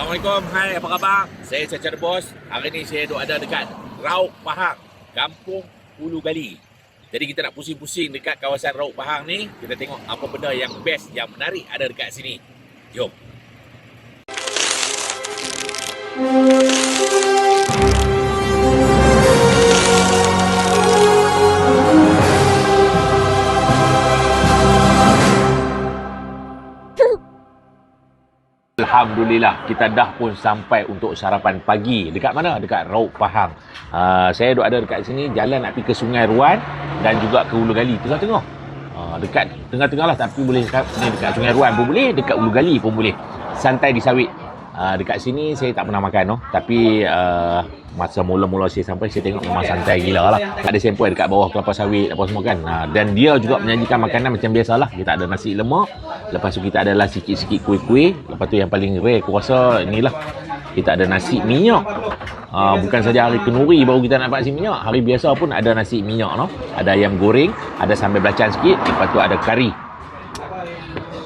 Assalamualaikum, hai apa khabar? Saya Caca The Boss. Hari ni saya duduk ada dekat Rauk Pahang, Kampung Ulu Gali. Jadi kita nak pusing-pusing dekat kawasan Rauk Pahang ni. Kita tengok apa benda yang best, yang menarik ada dekat sini. Jom. Alhamdulillah kita dah pun sampai untuk sarapan pagi. Dekat mana? Dekat Rauk Pahang. Uh, saya duduk ada dekat sini jalan nak pergi ke Sungai Ruan dan juga ke Ulu Gali tengah-tengah. Uh, dekat tengah-tengah lah tapi boleh dekat, dekat Sungai Ruan pun boleh, dekat Ulu Gali pun boleh. Santai di sawit. Uh, dekat sini saya tak pernah makan no. Tapi uh, masa mula-mula saya sampai saya tengok memang santai gila lah. Ada sempoi dekat bawah kelapa sawit apa semua kan. Uh, dan dia juga menyajikan makanan macam biasalah. Kita ada nasi lemak. Lepas tu kita adalah sikit-sikit kuih-kuih. Lepas tu yang paling rare aku rasa inilah. Kita ada nasi minyak. Uh, bukan saja hari kenuri baru kita nak dapat nasi minyak. Hari biasa pun ada nasi minyak no. Ada ayam goreng, ada sambal belacan sikit, lepas tu ada kari.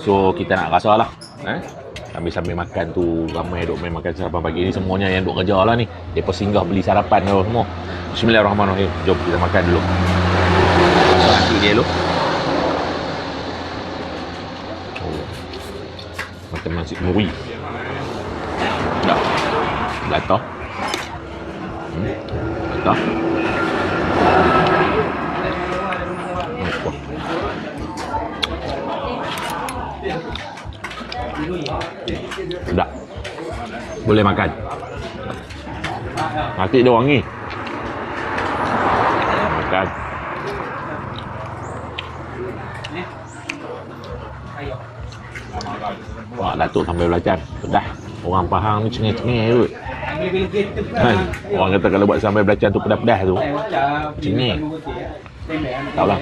So kita nak rasa lah. Eh? Sambil-sambil makan tu ramai duk main makan sarapan pagi ni semuanya yang duk kerja lah ni. Depa singgah beli sarapan tu semua. Bismillahirrahmanirrahim. Jom kita makan dulu. Nasi dia dulu. Oh. Macam nasi muri. Dah. Gatal. Hmm. Gatal. Sedap. Boleh makan. Nasi dia wangi. Makan. Wah, Datuk sampai belacan. Pedas. Orang Pahang ni cengih-cengih kot. Kan? Orang kata kalau buat sambal belacan tu pedas-pedas tu. Cengih. Tak lah.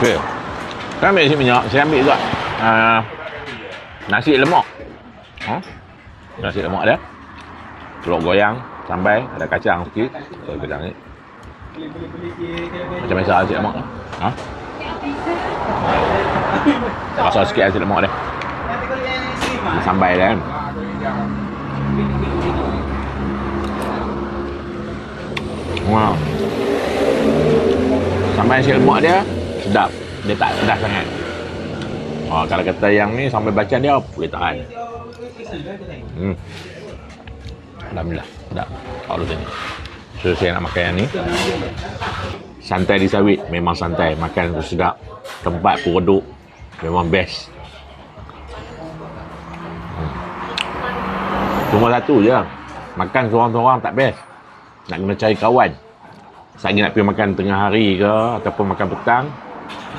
Okey. Saya ambil nasi minyak, saya ambil juga uh, nasi lemak. Ha? Nasi lemak dia. Telur goyang, sambal, ada kacang sikit. Ada kacang ni. Macam biasa nasi lemak. Ha? Rasa sikit nasi lemak dia. Sambal dia kan. Wow. Sambal nasi lemak dia sedap. Dia tak pedas sangat. Oh, kalau kata yang ni sambil baca dia boleh tahan. Hmm. Alhamdulillah. Sedap. Kalau tadi. So saya nak makan yang ni. Santai di sawit. Memang santai. Makan tu sedap. Tempat pun redup. Memang best. Hmm. Cuma satu je. Makan seorang-seorang tak best. Nak kena cari kawan. Saya nak pergi makan tengah hari ke ataupun makan petang.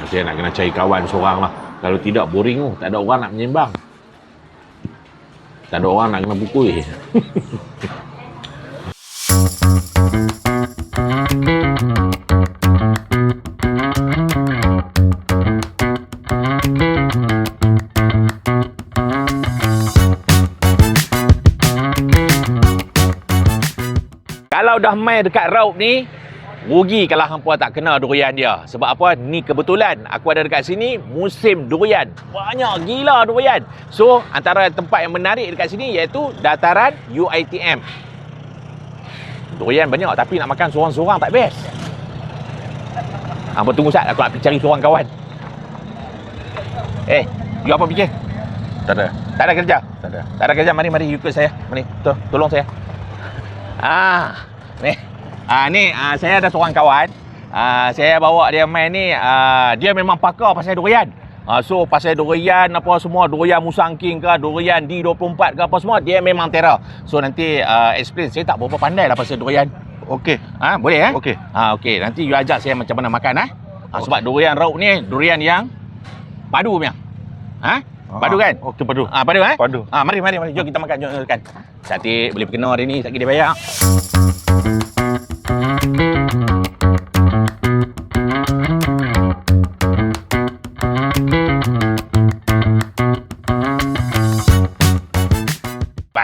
Saya nak kena cari kawan seorang lah. Kalau tidak boring tu. Tak ada orang nak menyembang. Tak ada orang nak kena pukul. Kalau dah main dekat Raub ni, rugi kalau hampa tak kena durian dia. Sebab apa? Ni kebetulan aku ada dekat sini musim durian. Banyak gila durian. So, antara tempat yang menarik dekat sini iaitu dataran UITM. Durian banyak tapi nak makan seorang-seorang tak best. Hampa tunggu sat aku nak pergi cari seorang kawan. Eh, you apa fikir? Tak ada. Tak ada kerja? Tak ada. Tak ada kerja, mari mari ikut saya. Mari, to, tolong saya. Ah, ni. Ah ni ah, saya ada seorang kawan. Ah saya bawa dia main ni, ah dia memang pakar pasal durian. Ah so pasal durian apa semua, durian musangking ke, durian D24 ke apa semua, dia memang terror. So nanti ah, explain saya tak berapa pandai lah pasal durian. Okey. Ah boleh eh? Okey. Ah okey, nanti you ajak saya macam mana makan eh. Ah, sebab durian rauk ni durian yang padu punya. Ha? Padu kan? Okey, padu. Ah padu eh? Padu. Ah mari mari mari jom kita makan jom kita makan. Sate boleh berkena hari ni, tak dia bayar.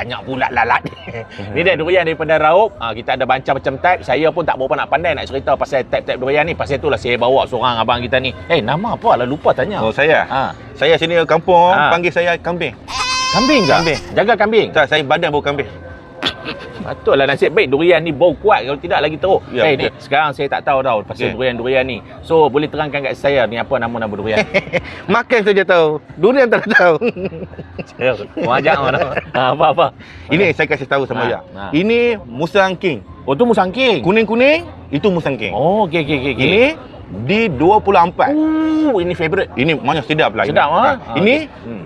Banyak pula lalat. ni dia durian daripada Raup. Ha, kita ada macam-macam type. Saya pun tak berapa nak pandai nak cerita pasal type-type durian ni. Pasal itulah saya bawa seorang abang kita ni. Eh, nama apa lah? Lupa tanya. Oh saya. Ha. Saya sini kampung Ha. panggil saya kambing. Kambing ke? Kambing. Jaga kambing. Tak, saya badan bau kambing. Patutlah nasib baik durian ni bau kuat kalau tidak lagi teruk. Ya, eh, betul. ni, sekarang saya tak tahu tau pasal durian-durian ni. So, boleh terangkan kat saya ni apa nama-nama durian? Makan saja tahu. Durian tak tahu. Ajak mana? Ha, apa-apa. Ini saya kasih tahu sama Ha, ha. Ini musang king. Oh, tu musang king. Kuning-kuning itu musang king. Oh, okey okey okey. Ini di 24. Oh, ini favorite. Ini banyak sedap lah. Sedap ini. ah. Ha. Ini Hmm.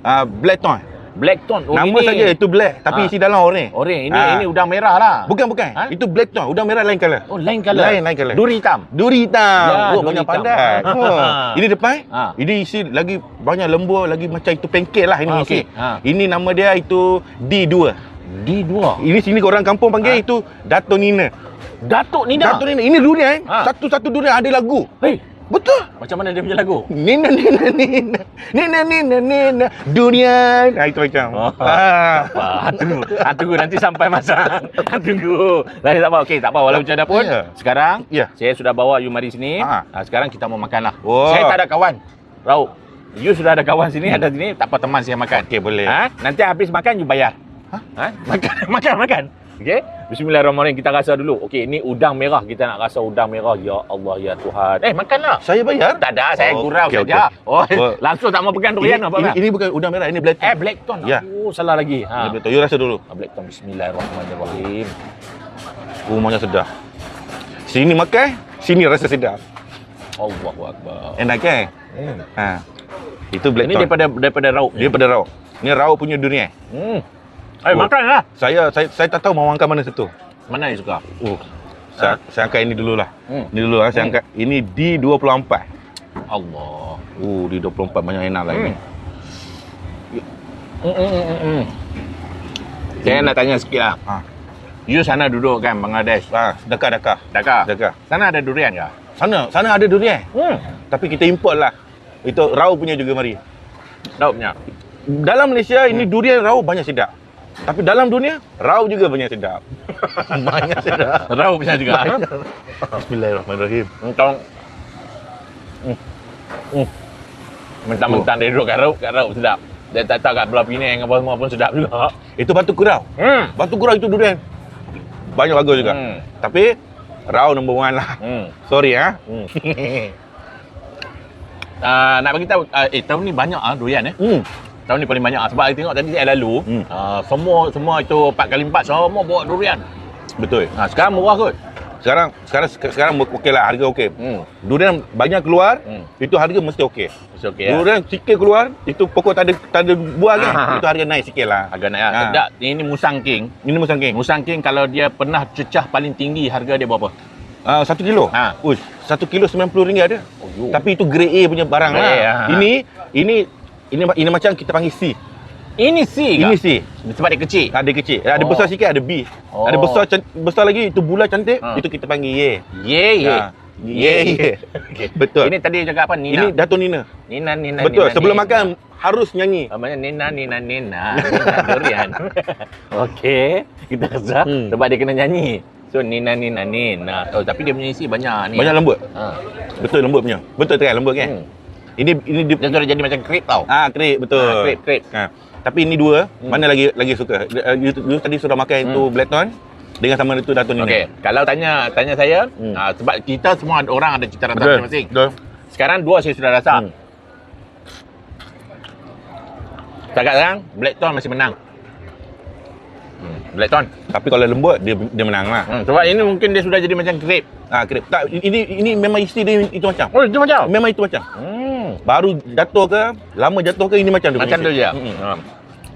uh, black tone. Black tone. Oh, Nama ini. saja itu black tapi Ha. isi dalam orange. Orange. Ini Ha. ini udang merah lah. Bukan bukan. Ha? Itu black tone. Udang merah lain color. Oh, lain color. Lain lain color. Duri hitam. Duri hitam. Ya, oh, banyak hitam. pandai. Ha. Ini depan. Ha. Ini isi lagi banyak lembut, lagi macam itu pancake lah ini Ah, isi. okey. Ha. Ini nama dia itu D2. D2. Ini sini orang kampung panggil Ha. itu Dato Nina. Datuk Nina. Dato Nina. Ini durian. Ha. Satu-satu durian ada lagu. Hey, Betul. macam mana dia punya lagu? Nina Nina Nina Nina Nina Nina Durian. Ha itu macam. Oh. Ha. Apa? Tunggu. Ha, tunggu nanti sampai masa. Ha, tunggu. Nanti tak apa. Okey, tak apa. Walau macam mana pun. Ya. Sekarang, Ya. saya sudah bawa you mari sini. Ha. Ha, sekarang kita mau makan lah. Oh. Saya tak ada kawan. Raup. You sudah ada kawan sini, ada sini. Tak apa teman saya makan. Okey boleh. Ha? Nanti habis makan, you bayar. Ha? Ha? Makan, makan, makan. Okey? Bismillahirrahmanirrahim. Kita rasa dulu. Okey, ini udang merah. Kita nak rasa udang merah. Ya Allah, ya Tuhan. Eh, makanlah. Saya bayar. Tak ada, saya Oh, gurau okey, saja. Oh, Oh. langsung tak mau pegang Ini, durian apa ini, kan? ini bukan udang merah, ini black. Eh, black tone. Ya. Oh, salah lagi. Ha. Ha. betul. You rasa dulu. Ah, Black tone. Bismillahirrahmanirrahim. Banyak sedap. Sini makan, sini rasa sedap. Allahu akbar. Enak kan? Hmm. Ha. Itu black Ini tone. daripada daripada rauk. Dia pada raw. Ini raw punya durian. Hmm. Eh, Oh. makanlah. Saya saya saya tak tahu mau angkat mana satu. Mana you suka? Oh. Saya, saya angkat ini dulu lah. Hmm. Ini dulu lah. Saya Hmm. angkat. Ini D24. Allah. Oh, D24 banyak enak lah ini. Hmm. Hmm, hmm, hmm, hmm. Saya nak tanya sikit lah. Ha. You sana duduk kan Bangladesh. Ha, dekat-dekat. Dhaka. Dekat. Sana ada durian ke? Sana, sana ada durian. Hmm. Tapi kita import lah. Itu raw punya juga mari. Daun punya. Dalam Malaysia ini durian raw banyak sedap. Tapi dalam dunia raw juga banyak sedap. banyak sedap. Rau punya juga. ha? Bismillahirrahmanirrahim. Mentang. Hmm. Hmm. Mentang-mentang dia duduk kat raup, kat raup sedap. Dia tak tahu kat belah Penang apa semua pun sedap juga. Itu batu kurau. Hmm. Batu kurau itu durian. Banyak bagus juga. Hmm. Tapi raw number one lah. Hmm. Sorry ah. Hmm. uh, nak bagi tahu uh, eh tahun ni banyak ah durian eh. Hmm. Tahun ni paling banyak sebab saya tengok tadi saya lalu Hmm. uh, semua semua itu 4 kali 4 semua bawa durian. Betul. Ha, sekarang murah kot. Sekarang sekarang sekarang okey lah harga okey. Hmm. Durian banyak keluar, Hmm. itu harga mesti okey. It's okay ya. Durian sikit keluar, itu pokok tak ada tak ada buah kan, Ah. itu harga naik sikit lah. Agak naik. Ha. Tak, ini Musang King. Ini musang king. Musang King kalau dia pernah cecah paling tinggi harga dia berapa? Ah, satu kilo. Ha. Uish, satu kilo RM90 ada. Oh, yo. Tapi itu grade A punya barang Grade lah. A, ha. Ini ini ini ini macam kita panggil C. ini C Ini? C. Sebab dia kecil. Ada kecil. Ada Oh. besar sikit ada B. Oh. Ada besar besar lagi itu bulat cantik, Ha. itu kita panggil Y. Ha. Ye ye. Betul. Ini tadi cakap apa? Ini Nina. Dato Nina. Nina Nina. Betul. Nina, Sebelum Nina. makan harus nyanyi. Apa Nina Nina Nina. Nina durian. Okey, kita rasa Hmm. sebab dia kena nyanyi. So Nina Nina Nina. Oh, tapi dia punya isi banyak ni. Banyak lembut. Ha. Betul lembut punya. Betul kan lembut kan? Hmm. Ini ini di, Dia sudah jadi macam krep tau. ah krep betul. Ha, krep krep. Ha. Tapi ini dua, Hmm. mana lagi lagi suka? Uh, you, you tadi sudah makan Hmm. black tone dengan sama itu Dato Nina. Okey, kalau tanya tanya saya, Hmm. ah, sebab kita semua ada orang ada cita rasa masing-masing. Betul. Sekarang dua saya sudah rasa. Hmm. Setakat sekarang Black Tone masih menang. Hmm. Black Tone. Tapi kalau lembut dia dia menang lah. Hmm. Sebab ini mungkin dia sudah jadi macam krep. Ah krep. Tak ini ini memang isi dia itu macam. Oh, itu macam. Memang itu macam. Hmm. Baru jatuh ke, lama jatuh ke ini macam dia. Macam tu je. Hmm. Hmm.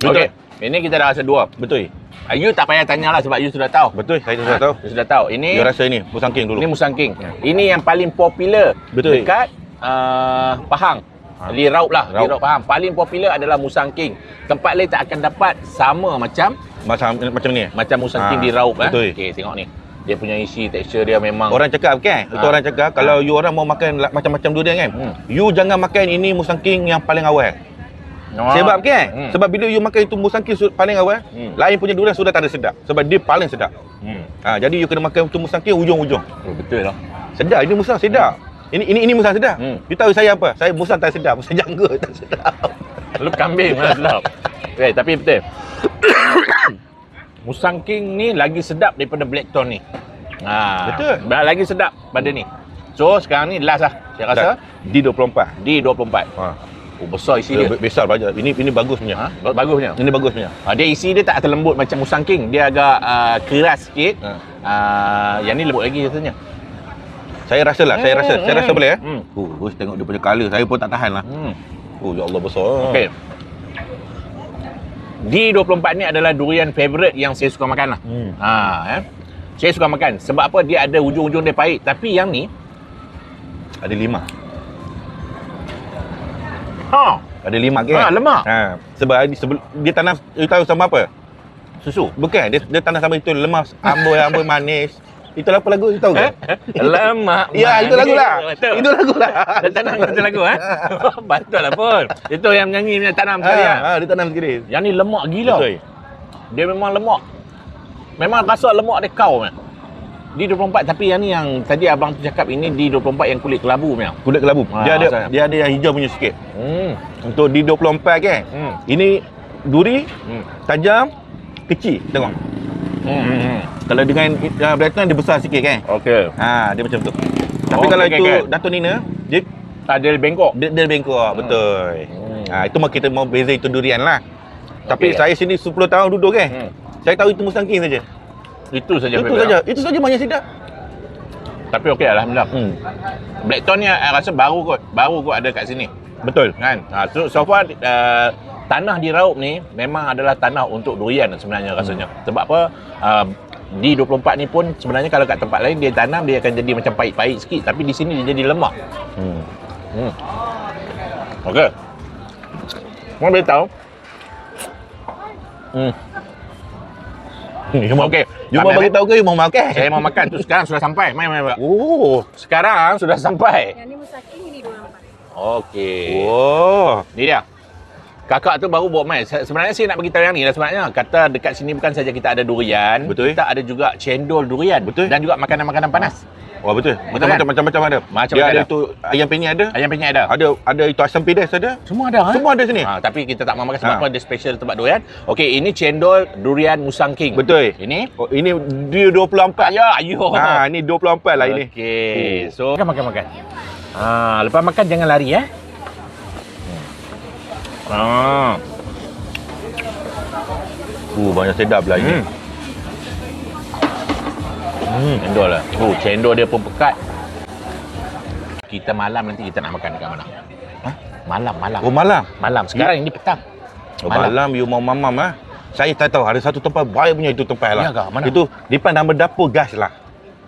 Okey. Ini kita dah rasa dua. Betul. Ah, You tak payah tanya lah sebab you sudah tahu. Betul. Saya sudah Ah, tahu. You sudah tahu. Ini You rasa ini Musang King dulu. ini Musang King. Ini yang paling popular Betul. dekat uh, Pahang. Ha. Li Raup lah, Raup. Raup Pahang. Paling popular adalah Musang King. Tempat lain tak akan dapat sama macam macam macam ni. macam Musang Ha, King di Raup eh. betul. Okey, tengok ni. Dia punya isi tekstur dia memang Orang cakap kan? Itu Ah. orang cakap kalau you orang mau makan macam-macam durian kan? Hmm. You jangan makan ini Musang King yang paling awal. Oh. Sebab kan? Hmm. Sebab bila you makan itu musangking su- paling awal, Hmm. lain punya durian sudah tak ada sedap. Sebab dia paling sedap. Hmm. Ha, jadi you kena makan itu musangking ujung-ujung. Oh, betul lah. Sedap, ini musang sedap. Ini ini ini musang sedap. Hmm. You tahu saya apa? Saya musang tak sedap, musang janggut tak sedap. Lu kambing mana sedap. Eh, tapi betul. Musang King ni lagi sedap daripada Blackton ni. Ha, Betul. Lagi sedap pada ni. So sekarang ni last lah. Saya rasa di 24. di 24. Ha. Oh besar isi Dia dia. be- besar banyak. Ini ini bagus punya. Ha? Ba- Bagusnya. Ini bagus punya. Ha, dia isi dia tak terlembut macam Musang King. Dia agak uh, keras sikit. Ha. Uh, yang ni lembut lagi rasanya. Saya rasa lah, saya rasa, saya rasa boleh eh. Hmm. Oh, tengok dia punya colour, saya pun tak tahan lah. Hmm. Oh, ya Allah besar. Okey. D24 ni adalah durian favourite yang saya suka makan lah. Hmm. Ha, eh. Saya suka makan. Sebab apa? Dia ada ujung-ujung dia pahit. Tapi yang ni, Ada lima. ha, Ada lima ke? ha lemak. Ha, sebab dia, sebelum, dia tanam, you tahu sama apa? Susu. Bukan, dia, dia tanam sama itu lemas, amboi, amboi manis. Itu apa lagu, you tahu ke? lemak. Ya, itu lagu lah. Betul. Itu lagu lah. Dia tanam satu lagu, ha? Betul lah pun. Itu yang menyanyi punya tanam sekali, ha? Ha, ha, dia tanam sekali. Yang ni lemak gila. Betul. Dia memang lemak. Memang rasa lemak dia kau punya. D24 tapi yang ni yang tadi abang tu cakap ini D24 yang kulit kelabu punya. Kulit kelabu. Ha, dia ada saya. dia ada yang hijau punya sikit. Hmm. Untuk di 24 kan. Hmm. Ini duri Hmm. tajam kecil tengok. Hmm. Hmm. Kalau dengan uh, Blackton dia besar sikit kan. Okey. Ha, dia macam tu. Tapi Oh, kalau okey, itu okey. Dato Nina, dia Ada bengkok. dia, dia bengkok betul. Hmm. Ha, itu mah kita mau beza itu durian lah. Tapi Okey. saya sini 10 tahun duduk kan. Hmm. Saya tahu itu Mustang King saja. Itu saja. Itu saja. Itu saja banyak sedap. Tapi okey alhamdulillah. Hmm. Blackton ni saya rasa baru kot. Baru kot ada kat sini. Betul. Kan? Ha, so, so far uh, tanah di Raup ni memang adalah tanah untuk durian sebenarnya rasanya. Sebab apa? Uh, di 24 ni pun sebenarnya kalau kat tempat lain dia tanam dia akan jadi macam pahit-pahit sikit tapi di sini dia jadi lemak. Hmm. Hmm. Okey. Mau boleh tahu? Hmm. You mau Okey. You mau bagi tahu ke you mau makan? Saya mau makan tu sekarang sudah sampai. Mai mai. Oh. Sekarang sudah sampai. Yang ni musaking ini dua empat. Okey. Oh. Ni dia. Kakak tu baru bawa mai. Se- Sebenarnya saya nak bagi tahu yang ni lah sebenarnya. Kata dekat sini bukan saja kita ada durian, Betul. kita ada juga cendol durian Betul. dan juga makanan-makanan panas. Wah betul. Betul kan? Macam-macam macam ada. Macam Dia ada. ada itu ayam penyet ada. Ayam penyet ada. Ada ada itu asam pedas ada. Semua ada ha? Semua ada sini. Ha, tapi kita tak mau makan sebab Ha. apa dia special tempat durian. Okey, ini cendol durian Musang King. Betul. Ini Oh, ini dia 24. Ya, ayo. Ha, ni 24 lah ini. Okey. So, makan makan makan. Ha, lepas makan jangan lari ya. Ha. Uh, banyak sedap lah ini. Hmm. Hmm, cendol lah. Oh, cendol dia pun pekat. Kita malam nanti kita nak makan dekat mana? Hah? Malam, malam. Oh, malam. Malam. Sekarang ini petang. Oh, malam. you mau mamam ah. Saya tak tahu ada satu tempat baik punya itu tempat lah. Ya? Mana? Itu depan nama dapur gas lah.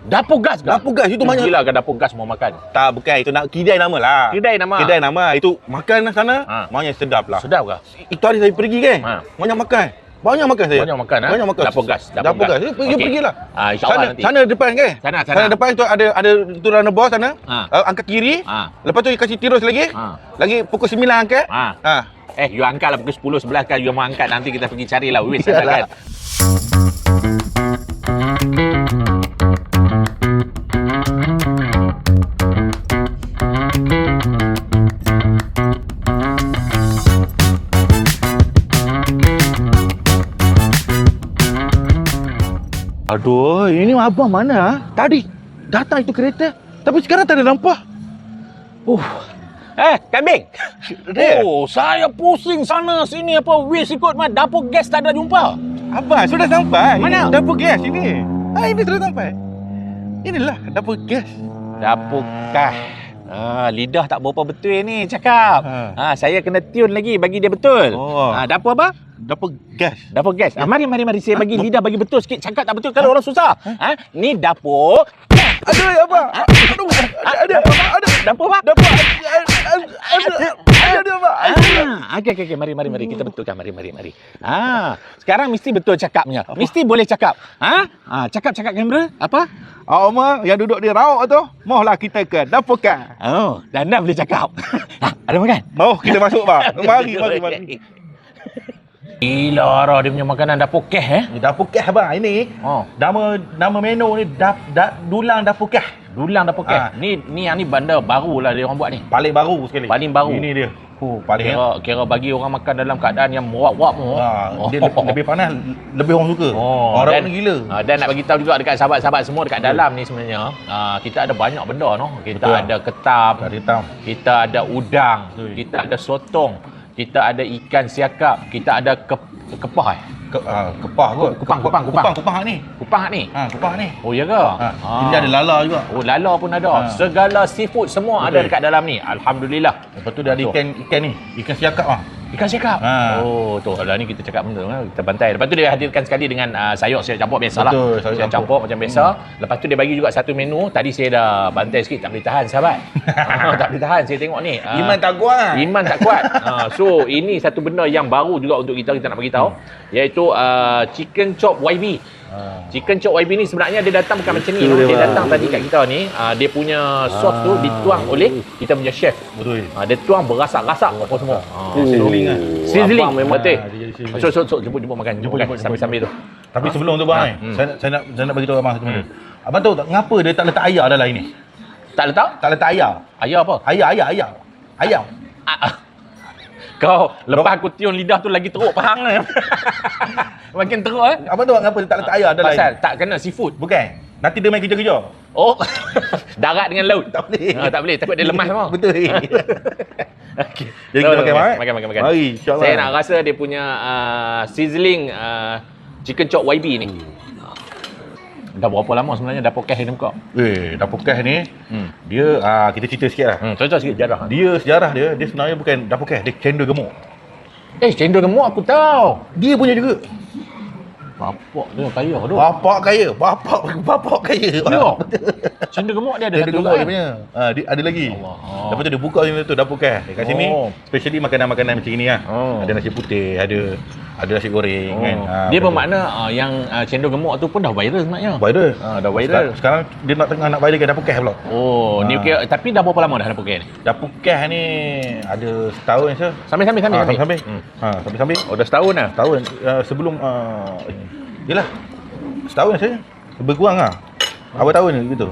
Dapur gas ke? Dapur gas itu banyak. Gila ke dapur gas mau makan? Tak bukan itu nak kedai nama lah. Kedai nama? Kedai nama. Itu makan sana Ha. banyak sedap lah. Sedap ke? Itu hari saya pergi kan. Ha. Banyak makan. Banyak makan saya. Banyak makan, ha? Banyak makan. Dapur gas, dapur Dapur, gas. gas. You pergi Okey. pergilah. Ah, insyaAllah Sana, nanti. sana depan kan? Sana, sana. Sana depan tu ada ada tu runner bawah sana. Ha. Uh, angkat kiri. Ha. Lepas tu you kasih tirus lagi. Ha. Lagi pukul 9 angkat. Ha. Ha. Eh, you angkat lah pukul 10, 11 kan. You mau angkat nanti kita pergi carilah. Wih, sana kan. Aduh, ini abang mana? ah? Tadi datang itu kereta. Tapi sekarang tak ada nampak. Uh. Eh, kambing. Dia. Oh, saya pusing sana sini apa. Wis ikut mah dapur gas tak ada jumpa. Abang sudah sampai. Mana? Dapur gas ini. Ah, ini sudah sampai. Inilah dapur gas. Dapur gas. Ah, lidah tak berapa betul ni cakap. Ha. Ah, saya kena tune lagi bagi dia betul. Oh. Ah, dapur apa? Dapur gas. Dapur gas. Ah, mari mari mari saya bagi Ha? lidah bagi betul sikit. Cakap tak betul kalau orang susah. Ha? Ni dapur. Aduh, apa? Aduh, ada, ada, ada. Dapur pak? Dapat. Ada, ada, ada, apa? Okey okey okey mari mari mari kita betulkan mari mari mari. Ah, sekarang mesti betul cakapnya. Mesti boleh cakap. Ha? Ah, cakap cakap kamera apa? Ah, Omar yang duduk di rauk tu, mohlah kita ke dapur kan. Oh, dan dah boleh cakap. ha, ada makan? Mau kita masuk bang. Mari, mari, mari. Gila Ara dia punya makanan dapur keh eh. Ni dapur keh bang ini. Oh, Nama nama menu ni dap, dap dulang dapur keh. dulang dapur keh. Ah. Ni ni yang ni bandar baru lah dia orang buat ni. Paling baru sekali. Paling baru. Ini dia. Oh, paling ya. Kira kira bagi orang makan dalam keadaan yang muak-muak tu. Ha, dia lebih, lebih panas, lebih orang suka. Oh, orang dan- gila. Ah, dan nak bagi tahu juga dekat sahabat-sahabat semua dekat dalam ni sebenarnya ah, kita ada banyak benda noh. Kita Betul. ada ketam, hitam. kita ada udang, Betul. kita ada sotong, kita ada ikan siakap, kita ada ke, kepah eh. Ke, ah, kepah kot. Kupang, kupang, kupang. Kupang, kupang ni. Kupang ni. Ha, kupang ni. Oh ya ke? Ha, Ini ada lala juga. Oh lala pun ada. Ha. Segala seafood semua ada Betul. dekat dalam ni. Alhamdulillah. Lepas tu dia ada ikan ikan ni, ikan siakap ah. Ikan siakap. Ha. Oh, tu lah ni kita cakap benda kan. Kita bantai. Lepas tu dia hadirkan sekali dengan uh, sayur sayur campur biasalah. Betul, sayur campur. campur macam biasa. Lepas tu dia bagi juga satu menu. Tadi saya dah bantai sikit tak boleh tahan sahabat. Ah, tak boleh tahan saya tengok ni. Ah, Iman tak kuat. Iman tak kuat. Ah, so ini satu benda yang baru juga untuk kita kita nak bagi tahu iaitu uh, chicken chop YB. Ha. Chicken chop YB ni sebenarnya dia datang bukan macam ni. Dia, Dia datang tadi kat kita ni, uh, dia punya sos tu Ah. dituang oleh kita punya chef. Betul. Ah, dia tuang berasak-rasak apa semua. Ah, Dia sizzling ah. Sizzling memang- betul. Ah, dia jadi sizzling. So so so jemput jemput makan. Jemput, Jemput, makan sambil-sambil tu. Tapi sebelum tu bang, Ha, eh, hmm. saya, nak- saya nak saya nak bagi tahu abang satu benda. Abang tahu tak ngapa dia tak letak ayam dalam ini? Tak letak? Tak letak ayam. Ayam apa? Ayam, ayam, ayam. Ayam. Kau lepas aku tiun lidah tu lagi teruk pahang. Makin teruk eh. Tahu tak ngapa dia tak letak ayam dalam Pasal ini? tak kena seafood. Bukan. Nanti dia main kerja-kerja. Oh. Darat dengan laut. Tak boleh. Ah, tak boleh. Takut dia lemah semua. Betul. Okey. Jadi So, kita makan eh? Makan makan makan. Mari, insya-Allah. Saya nak rasa dia punya uh, sizzling uh, chicken chop YB ni. Dah berapa lama sebenarnya dah podcast ni buka? Eh, dapur keh ni, Hmm. dia ah kita cerita sikit lah. Hmm, cerita sikit jarah. Dia sejarah dia, dia sebenarnya bukan dapur keh, dia cendol gemuk. Eh, cendol gemuk aku tahu. Dia punya juga. Bapak dia kaya tu. Bapak kaya, bapak bapak kaya. Ya. Cendol gemuk dia ada ada satu gemuk lagi. dia punya. Ha, dia ada lagi. Allah. Lepas tu dia buka sini tu dapur keh. Dekat sini Oh. specially makanan-makanan macam ni lah. Oh. Ada nasi putih, ada ada nasi goreng Oh. kan. Ha, dia betul. bermakna uh, yang uh, cendol gemuk tu pun dah viral sebenarnya. viral. Ah, dah viral. Sekarang, sekarang dia nak tengah nak viral ke dapur keh pula. Oh, ni Ah. kira tapi dah berapa lama dah ada poket ni? Dapur keh ni ada setahun je. Sambil sambil sambil. Ha, sambil-sambil. Hmm. Ha, sambil-sambil. Oh, dah setahun dah. Setahun uh, sebelum uh, Yelah Setahun saja Lebih kurang lah Awal tahun ni gitu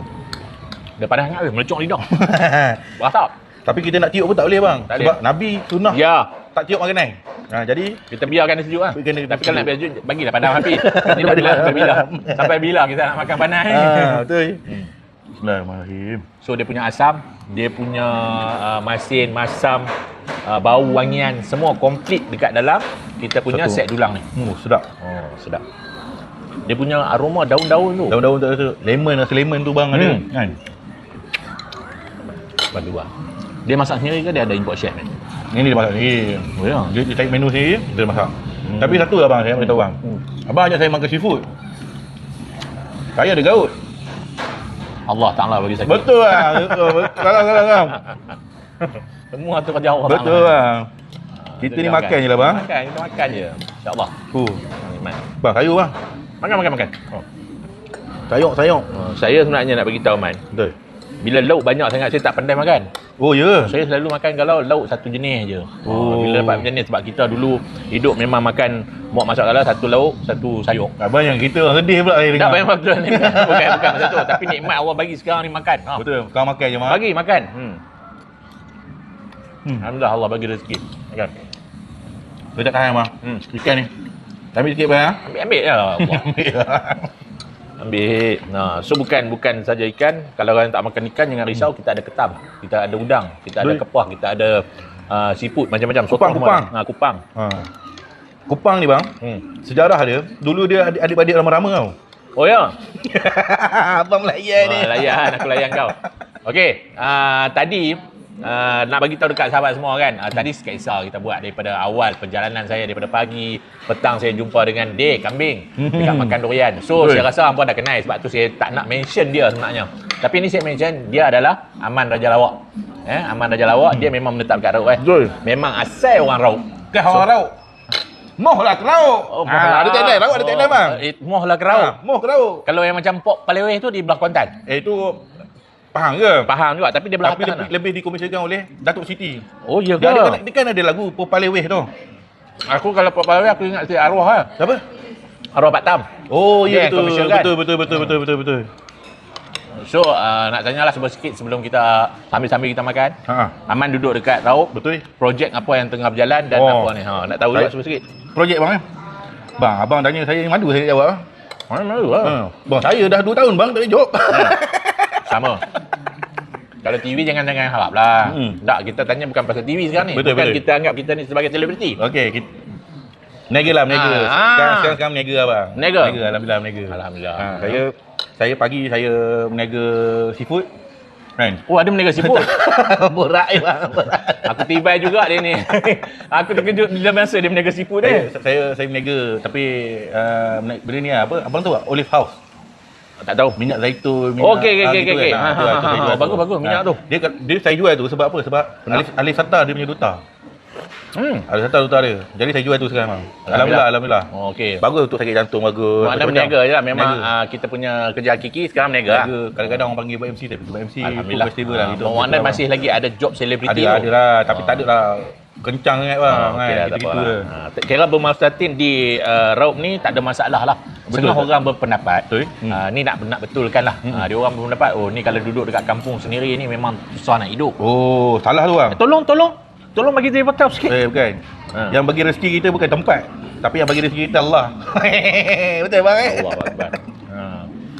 Dah panas sangat weh, melecok lidah. Berasap. Tapi kita nak tiup pun tak boleh bang Tak Sebab Nabi sunnah Ya, tak tiup makanan ha, Jadi kita biarkan dia sejuk lah. Dia Tapi kalau nak sejuk. biar sejuk, bagilah padam api. Tidak bila, sampai bila. Sampai bila kita nak makan panas ha, Betul Hmm. Bismillahirrahmanirrahim So dia punya asam, dia punya uh, masin, masam, uh, bau wangian semua komplit dekat dalam kita punya Satu. set dulang ni. Oh sedap Oh, sedap. Dia punya aroma daun-daun tu. Daun-daun tu tu Lemon rasa lemon tu bang ada Hmm. kan Bagi dua. Dia masak sendiri ke dia ada import chef ni? Ini dia masak sendiri Oh ya. Dia, dia cari menu sendiri Dia masak Hmm. Tapi satu lah bang Saya beritahu bang Hmm. Abang ajak saya makan seafood Saya ada gaut Allah Ta'ala bagi sakit. Betul lah Betul Kalau kalau kalau Semua tu kerja Allah Betul Ta'ala. bang Kita ni makan je lah bang Makan, kita makan je. InsyaAllah. Oh, Nikmat. bang sayur bang. Makan, makan, makan. Oh. Sayur, sayur. Oh, saya sebenarnya nak bagi tahu Man. Betul. Bila lauk banyak sangat saya tak pandai makan. Oh, ya. Saya selalu makan kalau lauk satu jenis je. Oh. Oh. Bila dapat macam ni sebab kita dulu hidup memang makan muak masak kalau satu lauk, satu sayur. Abang yang kita orang sedih pula saya Tak dengar. payah betul ni. Bukan bukan macam tu. Tapi nikmat Allah bagi sekarang ni makan. Ha. Betul. Kau makan je, Mak. Bagi makan. Hmm. Hmm. Alhamdulillah Allah bagi rezeki. Makan. Tak tahan, bang. Hmm. Ikan ni. Ambil sikit, bang. ah. Ambil ambil ya. Allah. Ambil. Ambil. Nah, so bukan bukan saja ikan. Kalau orang tak makan ikan jangan risau, kita ada ketam, kita ada udang, kita ada kepah, kita ada uh, seafood macam-macam. Kupang, kupang. Ha, kupang. ha. Kupang ni, bang. Hmm. Sejarah dia, dulu dia adik- adik-adik rama-rama tau. Oh ya. Abang melayan ni. Ah, layan aku layan kau. Okey, uh, tadi uh, nak bagi tahu dekat sahabat semua kan. Uh, tadi sketsa kita buat daripada awal perjalanan saya daripada pagi, petang saya jumpa dengan Dek kambing dekat makan durian. So Betul. saya rasa hangpa dah kenal sebab tu saya tak nak mention dia sebenarnya. Tapi ni saya mention dia adalah Aman Raja Lawak. Eh, Aman Raja Lawak dia memang menetap kat Raub eh. Betul. Memang asal orang Raub. Kan orang rauk. Moh lah ke rauk. Oh, Ah, ada tagline, rauk ada tagline bang. Eh, moh lah ke Raub. Ah, Moh ke rauk. Kalau yang macam Pok Paleweh tu di belah Kuantan. Eh itu Pahang ke? Faham juga tapi dia belah Tapi lebih, lebih dikomersialkan oleh Datuk Siti. Oh ya ke? Dia, ada, dia kan ada lagu Popale Weh tu. Aku kalau Pok Paleweh aku ingat si arwah lah. Siapa? Arwah Pak Tam. Oh ya yang betul. kan? Betul betul betul betul betul betul. So uh, nak tanyalah sebab sikit sebelum kita sambil-sambil kita makan. Ha. Aman duduk dekat Raub. Betul. Projek apa yang tengah berjalan dan Oh. apa ni. Ha, nak tahu Baik. sebab sikit. Projek bang eh. Bang, abang tanya saya yang madu saya jawab. ah. Ha, malu lah. Ha. Bang, saya dah 2 tahun bang tak boleh jawab. Sama. Kalau TV jangan jangan harap lah. Hmm. Tak, kita tanya bukan pasal TV sekarang ni. Betul, bukan betul. kita anggap kita ni sebagai selebriti. Okey, kita Meniaga lah, meniaga. Ah, sekarang, sekarang, sekarang meniaga abang. Meniaga? Meniaga, Alhamdulillah meniaga. Alhamdulillah. Ha, saya saya pagi saya meniaga seafood. Kan? Oh, ada meniaga siput. Borak eh bang. Aku tibai juga dia ni. Aku terkejut bila masa dia meniaga saya, dia. saya saya meniaga tapi uh, benda ni apa? Abang tahu tak? Olive House. Tak tahu. Minyak zaitun, minyak Okey, okey, ah, okey, gitu okey. kan. Ha, Ah, tu ha, lah, ha, ha. jual Bagus, bagus, minyak Ah, tu. Dia dia saya jual tu sebab apa? Sebab Alif Alif Sata dia punya duta. Hmm. Alif Sata duta dia. Jadi saya jual tu sekarang bang. Alhamdulillah, alhamdulillah. Oh, okey. Bagus untuk sakit jantung bagus. Anda Macam-macam. meniaga je lah. Memang uh, kita punya kerja hakiki sekarang meniaga lah. Kadang-kadang orang panggil buat MC tapi buat MC Alhamdulillah. festival lah gitu. Uh, Anda masih lagi ada job selebriti ada ada lah tapi Ah. tak ada lah kencang sangat bang. Kan. okey lah, tak Gitu-gitu apa je. lah. Ha, kira bermastatin di uh, Raub ni tak ada masalah lah. Betul, Setengah orang berpendapat. Betul. Hmm. Uh, ni nak nak betulkan lah. Hmm. Uh, dia orang berpendapat, oh ni kalau duduk dekat kampung sendiri ni memang susah nak hidup. Oh, salah tu bang. Eh, tolong, tolong. Tolong bagi saya betul sikit. Eh bukan. Ha. Yang bagi rezeki kita bukan tempat, tapi yang bagi rezeki kita Allah. Betul bang eh? Allah Akbar. Ha.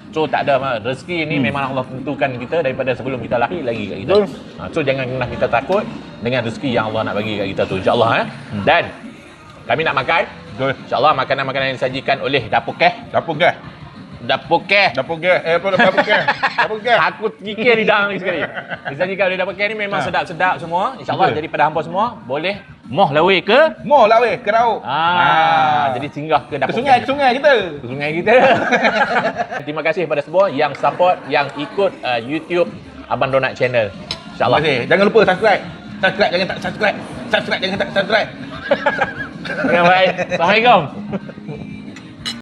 So tak ada mah rezeki ni memang Allah tentukan kita daripada sebelum kita lahir lagi kat kita. Ha, so jangan pernah kita takut dengan rezeki yang Allah nak bagi kat kita tu insya-Allah eh. Dan kami nak makan. Betul. Insya-Allah makanan-makanan yang disajikan oleh Dapur Keh. Dapur gas. Dapur Keh. Dapur gas. Eh apa dapur gas? Dapur gas. Aku fikir di dalam ni sekali. Disajikan oleh Dapur Keh ni memang Ha. sedap-sedap semua. InsyaAllah jadi pada hampa semua boleh moh lawe ke Moh lah weh, kerau. Ah, jadi singgah ke ke Dapur sungai, Keh. ke sungai kita. ke sungai kita. Terima kasih kepada semua yang support, yang ikut uh, YouTube Abang Donat Channel. Terima InsyaAllah. kasih. Jangan lupa subscribe. Subscribe jangan tak subscribe. Subscribe jangan tak subscribe. Dengan baik. Assalamualaikum.